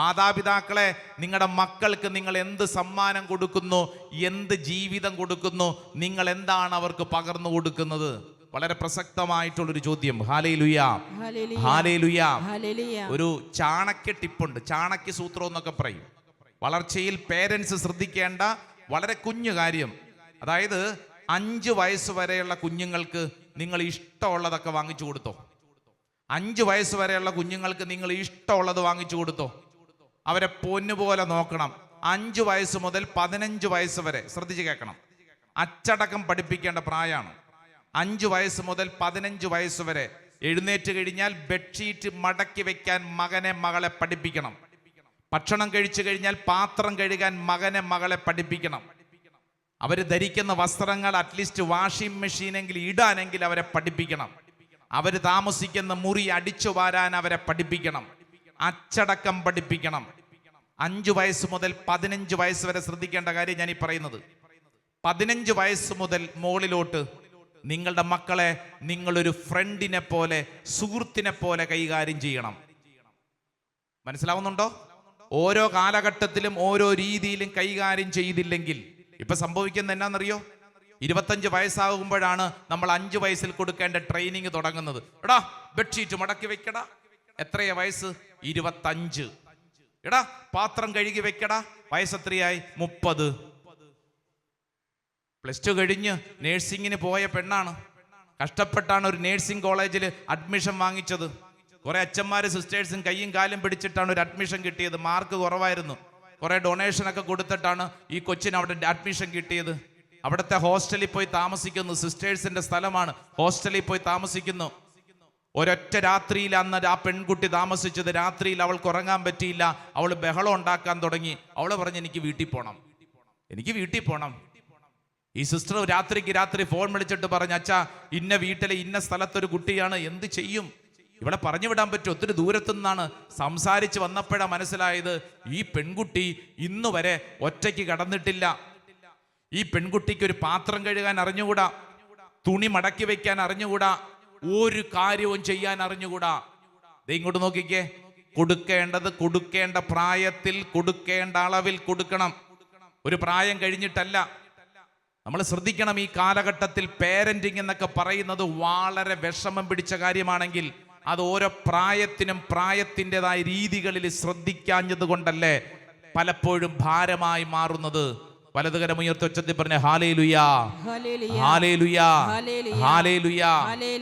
മാതാപിതാക്കളെ നിങ്ങളുടെ മക്കൾക്ക് നിങ്ങൾ എന്ത് സമ്മാനം കൊടുക്കുന്നു എന്ത് ജീവിതം കൊടുക്കുന്നു നിങ്ങൾ എന്താണ് അവർക്ക് പകർന്നു കൊടുക്കുന്നത്? വളരെ പ്രസക്തമായിട്ടുള്ളൊരു ചോദ്യം. ഹാലേ ലുയാ. ഹാലേ ലുയാ. ഒരു ചാണക്യ ടിപ്പുണ്ട്. ചാണക്യ സൂത്രം എന്നൊക്കെ പറയും. വളർച്ചയിൽ പേരൻസ് ശ്രദ്ധിക്കേണ്ട വളരെ കുഞ്ഞു കാര്യം. അതായത് അഞ്ച് വയസ്സ് വരെയുള്ള കുഞ്ഞുങ്ങൾക്ക് നിങ്ങൾ ഇഷ്ടമുള്ളതൊക്കെ വാങ്ങിച്ചു കൊടുത്തോ. അഞ്ച് വയസ്സ് വരെയുള്ള കുഞ്ഞുങ്ങൾക്ക് നിങ്ങൾ ഇഷ്ടമുള്ളത് വാങ്ങിച്ചു കൊടുത്തോ. അവരെ പൊന്നുപോലെ നോക്കണം. അഞ്ച് വയസ്സ് മുതൽ പതിനഞ്ച് വയസ്സ് വരെ ശ്രദ്ധിച്ച് കേൾക്കണം. അച്ചടക്കം പഠിപ്പിക്കേണ്ട പ്രായമാണ്. അഞ്ച് വയസ്സ് മുതൽ പതിനഞ്ച് വയസ്സ് വരെ എഴുന്നേറ്റ് കഴിഞ്ഞാൽ ബെഡ്ഷീറ്റ് മടക്കി വെക്കാൻ മകനെ മകളെ പഠിപ്പിക്കണം. ഭക്ഷണം കഴിച്ചു കഴിഞ്ഞാൽ പാത്രം കഴുകാൻ മകനെ മകളെ പഠിപ്പിക്കണം. അവർ ധരിക്കുന്ന വസ്ത്രങ്ങൾ അറ്റ്ലീസ്റ്റ് വാഷിംഗ് മെഷീനെങ്കിൽ ഇടാനെങ്കിൽ അവരെ പഠിപ്പിക്കണം. അവർ താമസിക്കുന്ന മുറി അടിച്ചു വാരാൻ അവരെ പഠിപ്പിക്കണം. അച്ചടക്കം പഠിപ്പിക്കണം. അഞ്ചു വയസ്സ് മുതൽ പതിനഞ്ച് വയസ്സ് വരെ ശ്രദ്ധിക്കേണ്ട കാര്യം ഞാൻ ഈ പറയുന്നത്. പതിനഞ്ച് വയസ്സ് മുതൽ മുകളിലോട്ട് നിങ്ങളുടെ മക്കളെ നിങ്ങളൊരു ഫ്രണ്ടിനെ പോലെ സുഹൃത്തിനെ പോലെ കൈകാര്യം ചെയ്യണം. മനസ്സിലാവുന്നുണ്ടോ? ഓരോ കാലഘട്ടത്തിലും ഓരോ രീതിയിലും കൈകാര്യം ചെയ്തില്ലെങ്കിൽ ഇപ്പൊ സംഭവിക്കുന്ന എന്നാന്നറിയോ? ഇരുപത്തഞ്ച് വയസ്സാകുമ്പോഴാണ് നമ്മൾ അഞ്ച് വയസ്സിൽ കൊടുക്കേണ്ട ട്രെയിനിങ് തുടങ്ങുന്നത്. എടാ ബെഡ്ഷീറ്റ് മടക്കി വെക്കടാ. എത്രയാ വയസ്സ്? ഇരുപത്തഞ്ച്. എടാ പാത്രം കഴുകി വെക്കടാ. വയസ്സത്രയായി? മുപ്പത്. പ്ലസ് ടു കഴിഞ്ഞ് നേഴ്സിങ്ങിന് പോയ പെണ്ണാണ്. കഷ്ടപ്പെട്ടാണ് ഒരു നേഴ്സിംഗ് കോളേജിൽ അഡ്മിഷൻ വാങ്ങിച്ചത്. കുറെ അച്ഛന്മാര് സിസ്റ്റേഴ്സും കയ്യും കാലും പിടിച്ചിട്ടാണ് ഒരു അഡ്മിഷൻ കിട്ടിയത്. മാർക്ക് കുറവായിരുന്നു. കുറെ ഡൊണേഷൻ ഒക്കെ കൊടുത്തിട്ടാണ് ഈ കൊച്ചിന് അവിടെ അഡ്മിഷൻ കിട്ടിയത്. അവിടുത്തെ ഹോസ്റ്റലിൽ പോയി താമസിക്കുന്നു. സിസ്റ്റേഴ്സിന്റെ സ്ഥലമാണ്. ഹോസ്റ്റലിൽ പോയി താമസിക്കുന്നു. ഒരൊറ്റ രാത്രിയിൽ അന്ന് ആ പെൺകുട്ടി താമസിച്ചത് രാത്രിയിൽ അവൾക്ക് ഉറങ്ങാൻ പറ്റിയില്ല. അവൾ ബഹളം ഉണ്ടാക്കാൻ തുടങ്ങി. അവൾ പറഞ്ഞ് എനിക്ക് വീട്ടിൽ പോകണം എനിക്ക് വീട്ടിൽ പോകണം ഈ സിസ്റ്റർ രാത്രിക്ക് രാത്രി ഫോൺ വിളിച്ചിട്ട് പറഞ്ഞു അച്ഛാ ഇന്ന വീട്ടിലെ ഇന്ന സ്ഥലത്തൊരു കുട്ടിയാണ്. എന്ത് ചെയ്യും? ഇവിടെ പറഞ്ഞു വിടാൻ പറ്റും. ഒത്തിരി ദൂരത്തു നിന്നാണ് സംസാരിച്ച് വന്നപ്പോഴാണ് മനസ്സിലായത് ഈ പെൺകുട്ടി ഇന്ന് വരെ ഒറ്റയ്ക്ക് കടന്നിട്ടില്ല. ഈ പെൺകുട്ടിക്ക് ഒരു പാത്രം കഴുകാൻ അറിഞ്ഞുകൂടാ? തുണി മടക്കി വെക്കാൻ അറിഞ്ഞുകൂടാ? ഒരു കാര്യവും ചെയ്യാൻ അറിഞ്ഞുകൂടാ? ദേ ഇങ്ങോട്ട് നോക്കിക്കേ. കൊടുക്കേണ്ടത് കൊടുക്കേണ്ട പ്രായത്തിൽ കൊടുക്കേണ്ട അളവിൽ കൊടുക്കണം. ഒരു പ്രായം കഴിഞ്ഞിട്ടല്ല. നമ്മൾ ശ്രദ്ധിക്കണം ഈ കാലഘട്ടത്തിൽ പേരന്റിങ് എന്നൊക്കെ പറയുന്നത് വളരെ വിഷമം പിടിച്ച കാര്യമാണെങ്കിൽ അത് ഓരോ പ്രായത്തിനും പ്രായത്തിന്റെതായ രീതികളിൽ ശ്രദ്ധിക്കാഞ്ഞത് കൊണ്ടല്ലേ പലപ്പോഴും ഭാരമായി മാറുന്നത്. വലതുകരം ഉയർത്തൊച്ചത്തിൽ പറഞ്ഞ ഹാലേ ലുയാ. ഹാലേ ലുയാ. ഹാലേ ലുയാ.